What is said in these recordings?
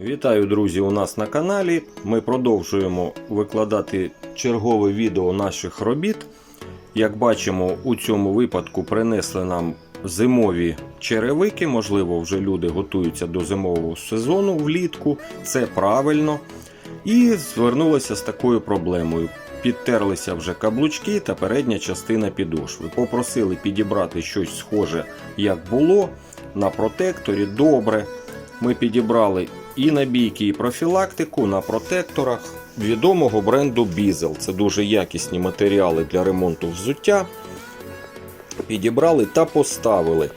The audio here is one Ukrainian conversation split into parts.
Вітаю, друзі, у нас на каналі. Ми продовжуємо викладати чергове відео наших робіт. Як бачимо, у цьому випадку принесли нам зимові черевики. Можливо, вже люди готуються до зимового сезону влітку. Це правильно. І звернулися з такою проблемою. Підтерлися вже каблучки та передня частина підошви. Попросили підібрати щось схоже, як було на протекторі. Добре. Ми підібрали і набійки, і профілактику на протекторах відомого бренду Бізел. Це дуже якісні матеріали для ремонту взуття. Підібрали та поставили.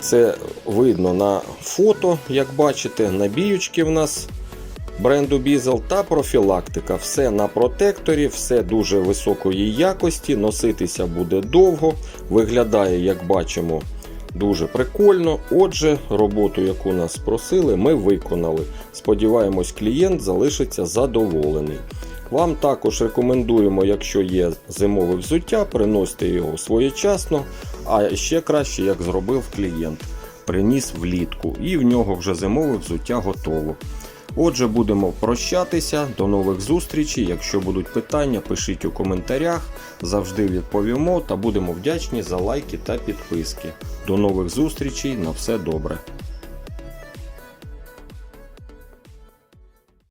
Це видно на фото, як бачите, набіючки в нас бренду Бізел та профілактика. Все на протекторі, все дуже високої якості, носитися буде довго, виглядає, як бачимо, дуже прикольно. Отже, роботу, яку нас просили, ми виконали. Сподіваємось, клієнт залишиться задоволений. Вам також рекомендуємо, якщо є зимове взуття, приносити його своєчасно, а ще краще, як зробив клієнт. Приніс влітку, і в нього вже зимове взуття готово. Отже, будемо прощатися. До нових зустрічей. Якщо будуть питання, пишіть у коментарях. Завжди відповімо та будемо вдячні за лайки та підписки. До нових зустрічей. На все добре.